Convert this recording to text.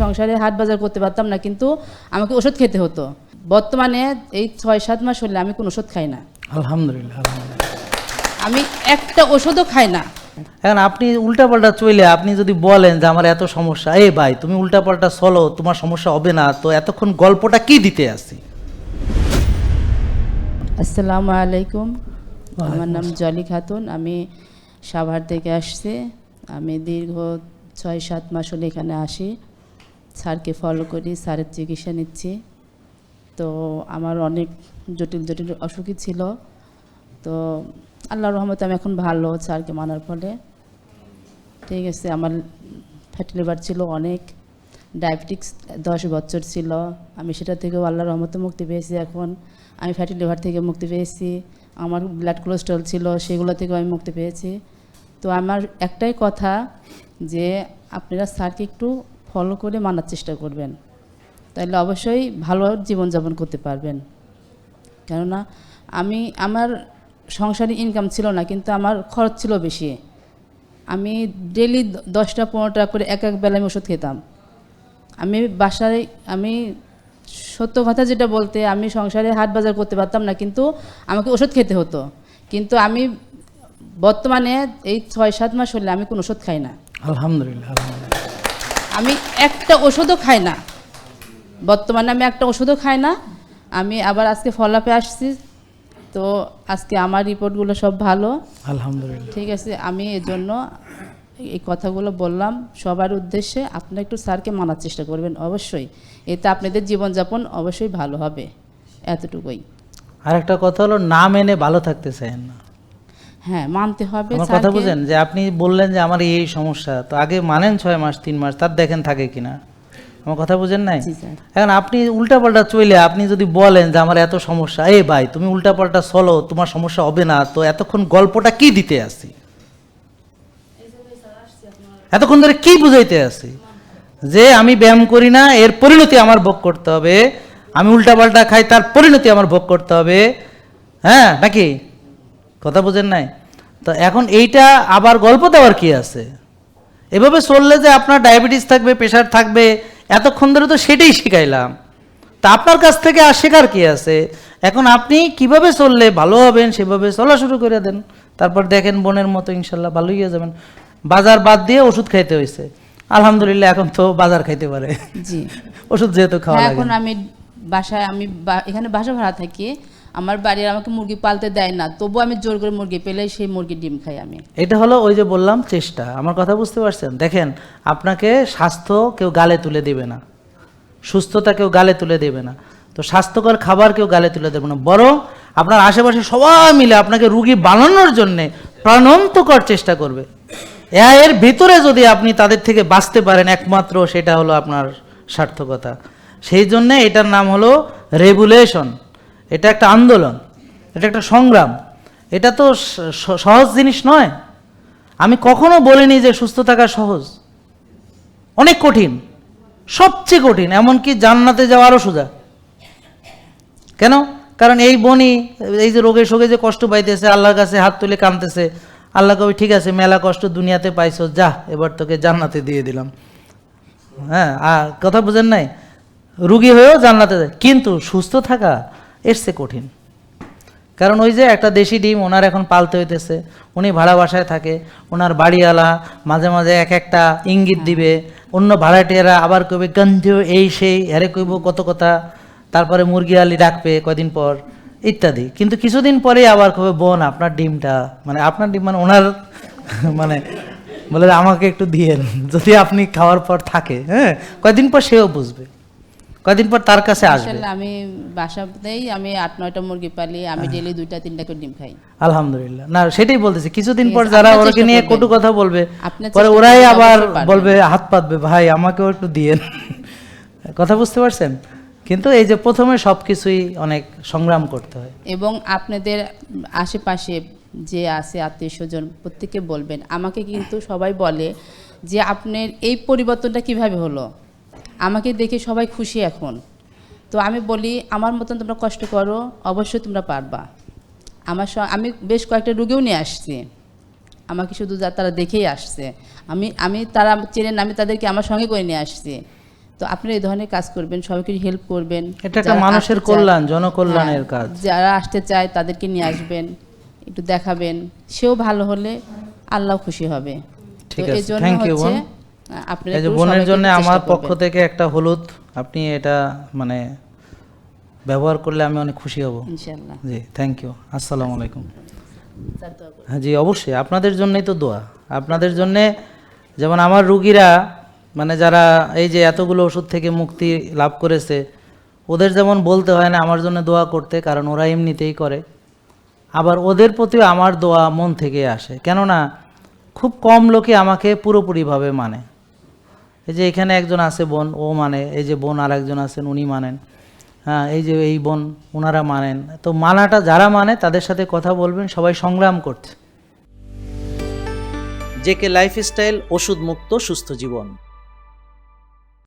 সংসারে হাট বাজার করতে পারতাম না কিন্তু আমাকে ওষুধ খেতে হতো। বর্তমানে এই ছয় সাত মাস হলে আমি কোনো ওষুধ খাই না। আলহামদুলিল্লাহ আমি একটা ওষুধও খাই না। এখন আপনি উল্টাপাল্টা চলে আপনি যদি বলেন যে আমার এত সমস্যা এ ভাই তুমি উল্টাপাল্টা চলো তোমার সমস্যা হবে না। তো এতক্ষণ গল্পটা কি দিতে আসি? আসসালামু আলাইকুম। আমার নাম জলি খাতুন। আমি সাভার থেকে আসছি। আমি দীর্ঘ ছয় সাত মাস হলে এখানে আসি। স্যারকে ফলো করি, স্যারের চিকিৎসা নিচ্ছি। তো আমার অনেক জটিল জটিল অসুখই ছিল। তো আল্লাহর রহমতে আমি এখন ভালো, স্যারকে মানার ফলে। ঠিক আছে, আমার ফ্যাটি লিভার ছিল অনেক। ডায়াবেটিক্স দশ বছর ছিল। আমি সেটা থেকেও আল্লাহর রহমতে মুক্তি পেয়েছি এখন। আমি ফ্যাটি লিভার থেকে মুক্তি পেয়েছি। আমার ব্লাড কোলেস্ট্রল ছিল, সেগুলো থেকেও আমি মুক্তি পেয়েছি। তো আমার একটাই কথা যে, আপনারা স্যারকে একটু ফলো করে মানার চেষ্টা করবেন। তাহলে অবশ্যই ভালো জীবনযাপন করতে পারবেন। কেননা আমি, আমার সংসারে ইনকাম ছিল না, কিন্তু আমার খরচ ছিল বেশি। আমি ডেলি দশটা, পনেরোটা করে এক এক বেলা আমি ওষুধ খেতাম। আমি বাসায়, আমি সত্য কথা যেটা বলতে, আমি সংসারে হাট বাজার করতে পারতাম না, কিন্তু আমাকে ওষুধ খেতে হতো। কিন্তু আমি বর্তমানে এই ছয়, সাত মাস হলে আমি কোনো ওষুধ খাই না। আলহামদুলিল্লাহ। আমি একটা ওষুধও খাই না। বর্তমানে আমি একটা ওষুধও খাই না। আমি আবার আজকে ফলাপে আসছি। তো আজকে আমার রিপোর্টগুলো সব ভালো। আলহামদুলিল্লাহ। ঠিক আছে আমি এজন্য এই কথাগুলো বললাম। সবার উদ্দেশ্যে আপনারা একটু স্যারকে মানার চেষ্টা করবেন অবশ্যই। এতে আপনাদের জীবনযাপন অবশ্যই ভালো হবে এতটুকুই। আর একটা কথা হলো না মেনে ভালো থাকতে চান না। হ্যাঁ মানতে হবে আমার কথা। বুঝেন যে আপনি বললেন যে আমার এই সমস্যা তো আগে মানেন ছয় মাস তিন মাস তার দেখেন থাকে কিনা। আমার কথা বুঝেন নাই? এখন আপনি উল্টাপাল্টা চলে আপনি যদি বলেন যে আমার এত সমস্যা এ ভাই তুমি উল্টাপাল্টা চলো তোমার সমস্যা হবে না তো এতক্ষণ গল্পটা কি দিতে আসি? এতক্ষণ ধরে কি বুঝাইতে আসি? যে আমি ব্যায়াম করি না এর পরিণতি আমার ভোগ করতে হবে। আমি উল্টাপাল্টা খাই তার পরিণতি আমার ভোগ করতে হবে। হ্যাঁ নাকি? কথা বুঝেন নাই? তো এখন এইটা আবার গল্প দেওয়ার কি আছে? এভাবে চললে যে আপনার ডায়াবেটিস থাকবে প্রেশার থাকবে এতক্ষণ ধরে তো সেটাই শিখাইলাম। তা আপনার কাছ থেকে আর শেখার কি আছে? এখন আপনি কীভাবে চললে ভালো হবেন সেভাবে চলা শুরু করে দেন। তারপর দেখেন বোনের মতো ইনশাল্লাহ ভালো হয়ে যাবেন। বাজার বাদ দিয়ে ওষুধ খাইতে হয়েছে আলহামদুলিল্লাহ এখন তো বাজার খাইতে পারে। জি। ওষুধ যেহেতু খাওয়া হ্যাঁ এখন আমি বাসায় আমি এখানে বাসা ভাড়া থাকি। আমার বাড়ির আমাকে মুরগি পালতে দেয় না, তবু আমি জোর করে মুরগি পেলে সেই মুরগির ডিম খাই আমি। এটা হলো ওই যে বললাম চেষ্টা, আমার কথা বুঝতে পারছেন? দেখেন, আপনাকে স্বাস্থ্য কেউ গালে তুলে দেবে না, সুস্থতা কেউ গালে তুলে দেবে না, তো স্বাস্থ্যকর খাবার কেউ গালে তুলে দেবে না, বরং আপনার আশেপাশে সবাই মিলে আপনাকে রুগী বানানোর জন্যে প্রাণন্তকর চেষ্টা করবে। এর ভিতরে যদি আপনি তাদের থেকে বাঁচতে পারেন, একমাত্র সেটা হলো আপনার সার্থকতা। সেই জন্যে এটার নাম হলো রেগুলেশন। এটা একটা আন্দোলন, এটা একটা সংগ্রাম। এটা তো সহজ জিনিস নয়। আমি কখনো বলিনি যে সুস্থ থাকা সহজ। অনেক কঠিন, সবচেয়ে কঠিন, এমনকি জান্নাতে যাওয়া আরও সোজা। কেন? কারণ এই বনি, এই যে রোগে শোকে যে কষ্ট পাইতেছে, আল্লাহর কাছে হাত তুলে কাঁদতেছে, আল্লাহ কবি, ঠিক আছে, মেলা কষ্ট দুনিয়াতে পাইছো, যা, এবার তোকে জান্নাতে দিয়ে দিলাম। হ্যাঁ আর কথা বুঝেন নাই? রুগী হয়েও জান্নাতে যায়। কিন্তু সুস্থ থাকা এর কঠিন। কারণ ওই যে একটা দেশি ডিম ওনার এখন পালতে হইতেছে উনি ভাড়া বাসায় থাকে ওনার বাড়িওয়ালা মাঝে মাঝে এক একটা ইঙ্গিত দিবে অন্য ভাড়াটিয়ারা আবার কইবে গন্ধ এই সেই হ্যারে কইব কত কথা। তারপরে মুরগি আলি ডাকবে কয়দিন পর ইত্যাদি। কিন্তু কিছুদিন পরেই আবার কবে বোন আপনার ডিমটা মানে আপনার ডিম মানে ওনার মানে বলে আমাকে একটু দিয়েন যদি আপনি খাওয়ার পর থাকে হ্যাঁ কয়দিন পর সেও বুঝবে। কয়দিন পর তার কাছে আসবে। আমি বাসাতেই আমি আট নয়টা মুরগি পালি আমি ডেলি দুইটা তিনটা করে ডিম খাই। আলহামদুলিল্লাহ। না সেটাই বলতেছি কিছুদিন পর যারা ওরকে নিয়ে। কটু কথা বলবে পরে ওরাই আবার বলবে হাত পাতবে ভাই আমাকেও একটু দিয়েন। কথা বুঝতে পারছেন? কিন্তু এই যে প্রথমে সব কিছুই অনেক সংগ্রাম করতে হয়। এবং আপনাদের আশেপাশে যে আছে আত্মীয় স্বজন প্রত্যেকে বলবেন। আমাকে কিন্তু সবাই বলে যে আপনার এই পরিবর্তনটা কীভাবে হলো? আমাকে দেখে সবাই খুশি এখন। তো আমি বলি আমার মতন তোমরা কষ্ট করো অবশ্যই তোমরা পারবা। আমার স- আমি বেশ কয়েকটা রুগীও নিয়ে আসছি। আমাকে শুধু যা তারা দেখেই আসছে। আমি আমি তারা চেনেন আমি তাদেরকে আমার সঙ্গে করে নিয়ে আসছি। তো আপনারা এই ধরনের কাজ করবেন সবাইকে হেল্প করবেন। এটা একটা মানুষের কল্যাণ জনকল্যাণের হ্যাঁ, কাজ। যারা আসতে চায় তাদেরকে নিয়ে আসবেন একটু দেখাবেন। সেও ভালো হলে আল্লাহ খুশি হবে। ঠিক তো আছে, এই জন্য হচ্ছে বোন। আহ, আপনারা বোনের জন্য আমার পক্ষ থেকে একটা হলুদ আপনি এটা মানে ব্যবহার করলে আমি অনেক খুশি হব। ইনশাআল্লাহ। জি থ্যাংক ইউ আসসালামু আলাইকুম। হ্যাঁ জি অবশ্যই আপনাদের জন্যই তো দোয়া। আপনাদের জন্যে যেমন আমার রুগীরা মানে যারা এই যে এতগুলো ওষুধ থেকে মুক্তি লাভ করেছে ওদের যেমন বলতে হয় না আমার জন্য দোয়া করতে কারণ ওরা এমনিতেই করে। আবার ওদের প্রতিও আমার দোয়া মন থেকে আসে। কেননা খুব কম লোকে আমাকে পুরোপুরিভাবে মানে। এই যে এখানে একজন আছে বোন, ও মানে এই যে বোন আর একজন আছেন, উনি মানেন। হ্যাঁ এই যে এই বোন ওনারা মানেন। তো মানাটা যারা মানে তাদের সাথে কথা বলবেন, সবাই সংগ্রাম করছে জেকে লাইফস্টাইল ওষুধ মুক্ত সুস্থ জীবন।